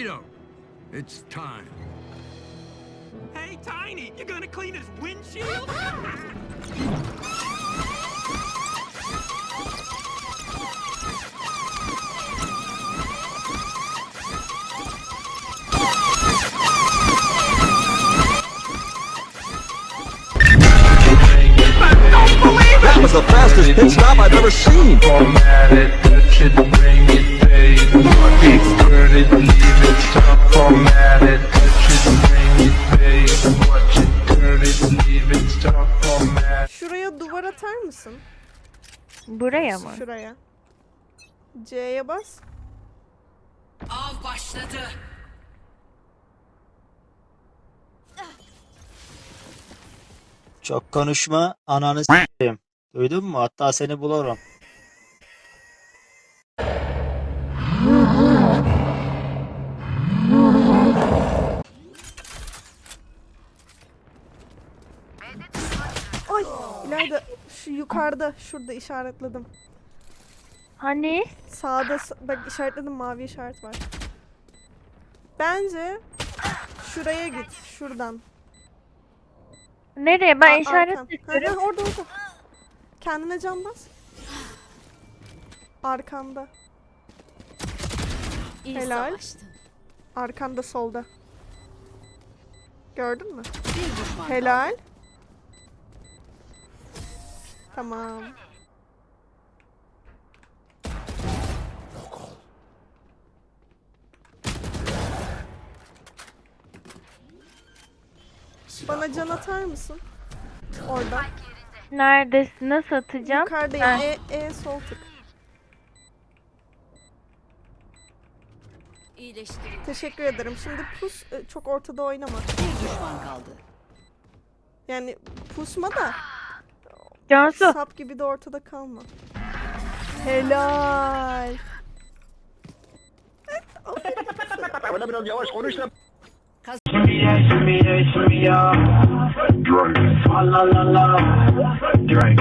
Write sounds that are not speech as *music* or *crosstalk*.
Greedo, it's time. Hey, Tiny, you gonna clean his windshield? *laughs* That was the fastest pit stop I've ever seen. Şuraya duvar atar mısın? Buraya mı? Şuraya. C'ye bas. Av başladı. Çok konuşma ananı s**eyim. Duydun mu? Hatta seni bulurum. İleride şu yukarıda şurada işaretledim. Hani? Sağda bak işaretledim mavi işaret var. Bence şuraya git şuradan. Nereye? Ben Ar- işaret ediyorum. Ha, orada orada. Kendine can bas. Arkanda. İyi Helal. savaştın. Arkanda solda. Gördün mü? Bir düşman Helal. Tamam. Bana can atar mısın? Orada. Neredesin? Nasıl atacağım? Yukarıdayım. Ha. E, e sol tık. İyileştirin. Teşekkür ederim. Şimdi pus e, çok ortada oynama. Bir düşman kaldı. Yani pusma da Cansu. sap gibi de ortada kalma. Helal. Biraz yavaş konuş. Drink.